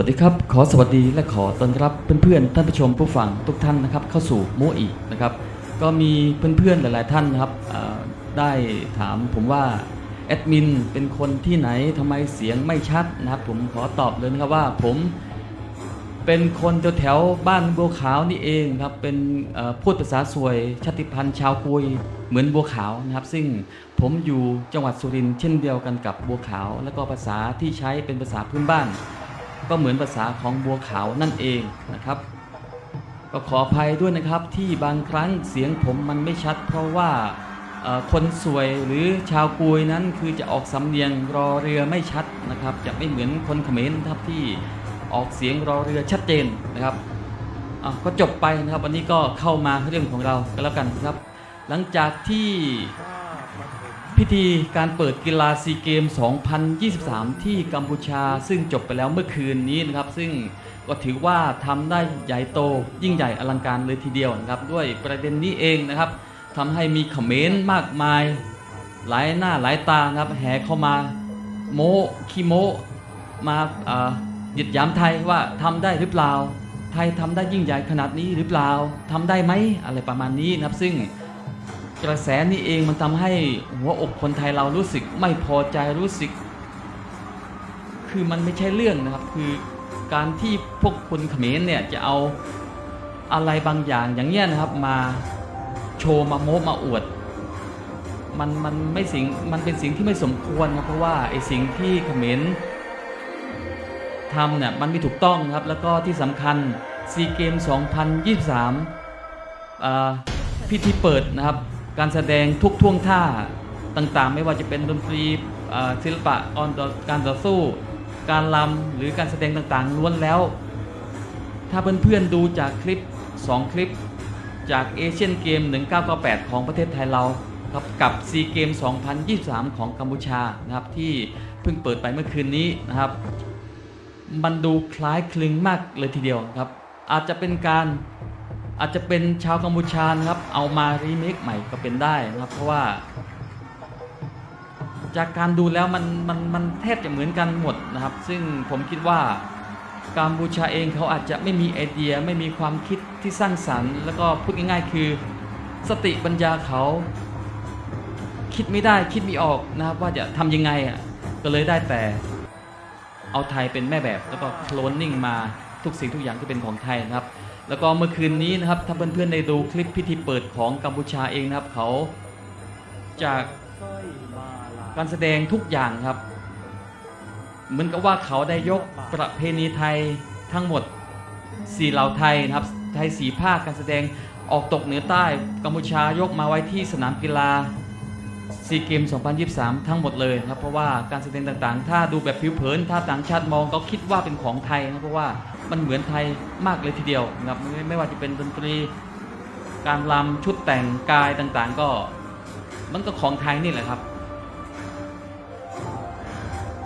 วัสดีครับ ขอสวัสดีและขอต้อนรับเพื่อนๆท่านผู้ชมผู้ฟังทุกท่านนะครับ เข้าสู่โมอีนะครับ ก็มีเพื่อนๆหลาย ๆ ท่านนะครับได้ถามผมว่าแอดมินเป็นคนที่ไหนทำไมเสียงไม่ชัดนะครับ ผมขอตอบเลยนะครับว่าผมเป็นคนแถวๆบ้านบัวขาวนี่เองครับเป็นพูดภาษาสวยชาติพันธุ์ชาวกุยเหมือนบัวขาวนะครับ ซึ่งผมอยู่จังหวัดสุรินทร์เช่นเดียวกันกับบัวขาว แล้วก็ภาษาที่ใช้เป็นภาษาพื้นบ้าน ก็เหมือนภาษาของบัวขาวนั่นเองนะครับ ก็ขออภัยด้วยนะครับที่บางครั้งเสียงผมมันไม่ชัด เพราะว่าคนสวยหรือชาวกุยนั้นคือจะออกสำเนียงรอเรือไม่ชัดนะครับ จะไม่เหมือนคนเขมรครับที่ออกเสียงรอเรือชัดเจนนะครับก็จบไปนะครับวันนี้ก็เข้ามาเรื่องของเราก็แล้วกันครับ หลังจากที่ พิธีการเปิดกีฬาซีเกม 2023 ที่กัมพูชา ซึ่งจบไปแล้วเมื่อคืนนี้นะครับ ซึ่งก็ถือว่าทำได้ใหญ่โต ยิ่งใหญ่อลังการเลยทีเดียวนะครับ ด้วยประเด็นนี้เองนะครับทำให้มีเขมรมนต์มากมาย หลายหน้าหลายตานะครับแห่เข้ามาโมคีโมมาอ่าหยุดยามไทยว่าทำได้หรือเปล่า ไทยทำได้ยิ่งใหญ่ขนาดนี้หรือเปล่าทำได้ไหมอะไรประมาณนี้นะครับซึ่ง กระแสนี้เองมันทำให้หัวอกคนไทยเรารู้สึกไม่พอใจรู้สึก คือมันไม่ใช่เรื่องนะครับ คือการที่พวกคนเขมรเนี่ยจะเอาอะไรบางอย่างอย่างเงี้ยนะครับมาโชว์มาโม้มาอวด มันมันไม่สิ่งมันเป็นสิ่งที่ไม่สมควรนะเพราะว่าไอ้สิ่งที่เขมรทำเนี่ยมันไม่ถูกต้องครับแล้วก็ที่สำคัญซีเกม 2023พิธีเปิดนะครับ การแสดงทุกท่วงท่าต่างๆ ไม่ว่าจะเป็นดนตรีศิลปะออนการต่อสู้ การลำหรือการแสดงต่างๆล้วนแล้ว ถ้าเพื่อนๆดูจากคลิป 2 คลิปจากเอเชียนเกม 1998 ของประเทศไทยเราครับกับซีเกม 2023 ของกัมพูชานะครับที่เพิ่งเปิดไปเมื่อคืนนี้นะครับ มันดูคล้ายคลึงมากเลยทีเดียวครับ อาจจะเป็นการ อาจจะเป็นชาวกัมพูชานะครับ เอามารีเมคใหม่ก็เป็นได้นะครับ เพราะว่า จากการดูแล้วมันมันมันแทบจะเหมือนกันหมดนะครับ ซึ่งผมคิดว่ากัมพูชาเองเขาอาจจะไม่มีไอเดียไม่มีความคิดที่สร้างสรรค์ แล้วก็พูดง่ายๆ คือสติปัญญาเขาคิดไม่ได้คิดไม่ออกนะครับว่าจะทำยังไงอะก็เลยได้แต่เอาไทยเป็นแม่แบบแล้วก็โคลนนิ่งมาทุกสิ่งทุกอย่างที่เป็นของไทยนะครับ แล้วก็เมื่อคืนนี้นะครับถ้าเพื่อนๆได้ดูคลิปพิธีเปิดของกัมพูชาเองนะครับเขาจากการแสดงทุกอย่างครับ เหมือนกับว่าเขาได้ยกประเพณีไทยทั้งหมดสี่เหล่าไทยนะครับไทยสี่ภาคการแสดงออกตกเหนือใต้กัมพูชายกมาไว้ที่สนามกีฬาซีเกม 2023 ทั้งหมดเลยครับ เพราะว่าการแสดงต่างๆ ถ้าดูแบบผิวเผิน ถ้าต่างชาติมองก็คิดว่าเป็นของไทยนะเพราะว่า มันเหมือนไทยมากเลยทีเดียวนะครับไม่ไม่ว่าจะเป็นดนตรีการรำชุดแต่งกายต่างๆ ก็มันก็ของไทยนี่แหละครับ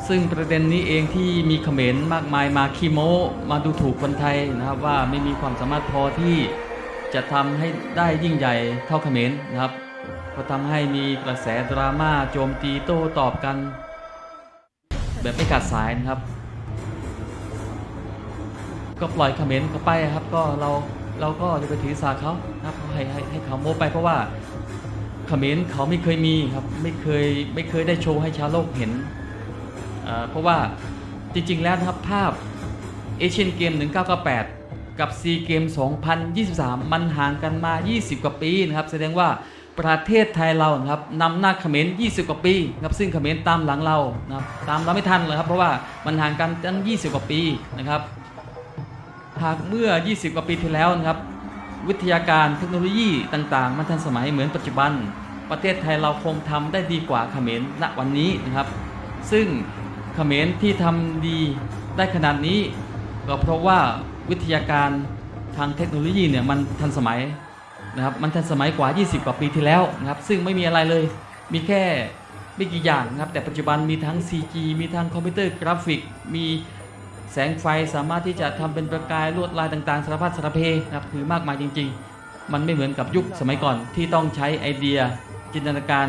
ซึ่งประเด็นนี้เองที่มีเขมรมากมายมาคีโมมาดูถูกคนไทยนะครับ ว่าไม่มีความสามารถพอที่จะทำให้ได้ยิ่งใหญ่เท่าเขมรนะครับก็ทำให้มีกระแสดราม่าโจมตีโต้ตอบกัน แบบไม่ขาดสายนะครับ ก็ปล่อยเขมรเขาไปครับ ก็เราเราก็จะไปถือสาเขาครับให้ให้ให้เขาโม้ไปเพราะว่าเขมรเขาไม่เคยมีครับ ไม่เคยไม่เคยได้โชว์ให้ชาวโลกเห็นเพราะว่าจริงๆแล้วนะครับภาพเอเชียนเกม 1998 กับซีเกม 2023 มันห่างกันมา 20 กว่าปีนะครับ แสดงว่าประเทศไทยเราครับนำหน้าเขมร 20 กว่าปีครับซึ่งเขมรตามหลังเรานะครับตามเราไม่ทันเลยครับเพราะว่ามันห่างกันตั้ง 20 กว่าปีนะครับ หากเมื่อ 20 กว่าปีที่แล้วนะครับ วิทยาการเทคโนโลยีต่างๆ มันทันสมัยเหมือนปัจจุบัน ประเทศไทยเราคงทำได้ดีกว่าเขมรณวันนี้นะครับ ซึ่งเขมรที่ทำดีได้ขนาดนี้ ก็เพราะว่าวิทยาการทางเทคโนโลยีเนี่ยมันทันสมัยนะครับมันทันสมัยกว่า 20 กว่าปีที่แล้วนะครับ ซึ่งไม่มีอะไรเลยมีแค่ไม่กี่อย่างนะครับ แต่ปัจจุบันมีทั้ง CG มีทั้งคอมพิวเตอร์กราฟิกมี แสงไฟสามารถที่จะทำเป็นประกายลวดลายต่างๆสารพัดสารเพนะครับคือมากมายจริง ๆ มันไม่เหมือนกับยุคสมัยก่อนที่ต้องใช้ไอเดีย จินตนาการ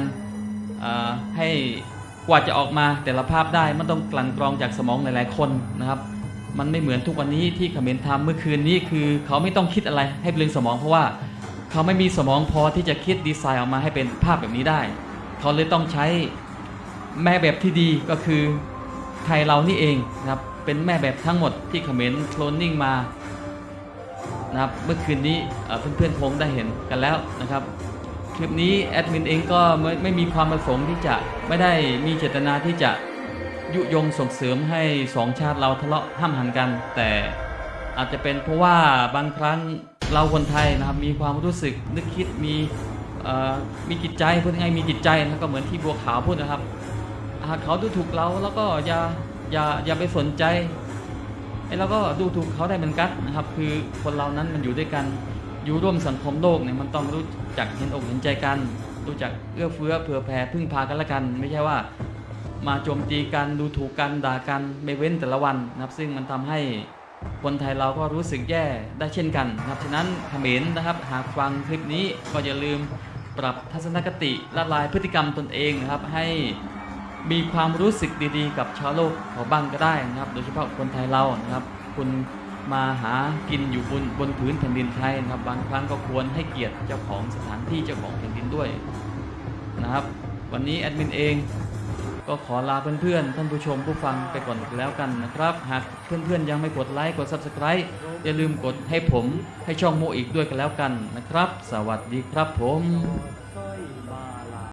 อ่าให้กว่าจะออกมาแต่ละภาพได้มันต้องกลั่นกรองจากสมองหลายๆคนนะครับ มันไม่เหมือนทุกวันนี้ที่เขมรทำเมื่อคืนนี้คือ เขาไม่ต้องคิดอะไรให้เปลืองสมองเพราะว่าเขาไม่มีสมองพอที่จะคิดดีไซน์ออกมาให้เป็นภาพแบบนี้ได้ เขาเลยต้องใช้แม่แบบที่ดีก็คือไทยเรานี่เองนะครับ เป็นแม่แบบทั้งหมดที่เขมรโคลนนิ่งมานะครับเมื่อคืนนี้เพื่อนๆคงได้เห็นกันแล้วนะครับคลิปนี้แอดมินเองก็ไม่ไม่มีความประสงค์ที่จะไม่ได้มีเจตนาที่จะยุยงส่งเสริมให้สองชาติเราทะเลาะห้ามหันกัน แต่อาจจะเป็นเพราะว่าบางครั้งเราคนไทยนะครับมีความรู้สึกนึกคิดมีมีจิตใจพูดง่ายมีจิตใจนะก็เหมือนที่บัวขาวพูดนะครับหากเขาดูถูกเราแล้วก็อย่า อย่าอย่าไปสนใจไอ้เราก็ดูถูกเขาได้เหมือนกันนะครับ คือคนเรานั้นมันอยู่ด้วยกันอยู่ร่วมสังคมโลกเนี่ยมันต้องรู้จักเห็นอกเห็นใจกัน รู้จักเอื้อเฟื้อเผื่อแผ่พึ่งพากันละกัน ไม่ใช่ว่ามาโจมตีกันดูถูกกันด่ากันไม่เว้นแต่ละวันนะครับซึ่งมันทำให้คนไทยเราก็รู้สึกแย่ได้เช่นกันนะครับฉะนั้นเขมรนะครับหากฟังคลิปนี้ก็อย่าลืมปรับทัศนคติละลายพฤติกรรมตนเองนะครับให้ มีความรู้สึกดีๆ กับชาวโลกเขาบ้างก็ได้นะครับ โดยเฉพาะคนไทยเรานะครับ คุณมาหากินอยู่บนบนพื้นแผ่นดินไทยนะครับ บางครั้งก็ควรให้เกียรติเจ้าของสถานที่เจ้าของแผ่นดินด้วยนะครับ วันนี้แอดมินเองก็ขอลาเพื่อนๆ ท่านผู้ชมผู้ฟังไปก่อนแล้วกันนะครับ หากเพื่อนๆ ยังไม่กดไลค์ กด Subscribe อย่าลืมกดให้ผมให้ช่องโมอีกด้วยกันแล้วกันนะครับ สวัสดีครับผม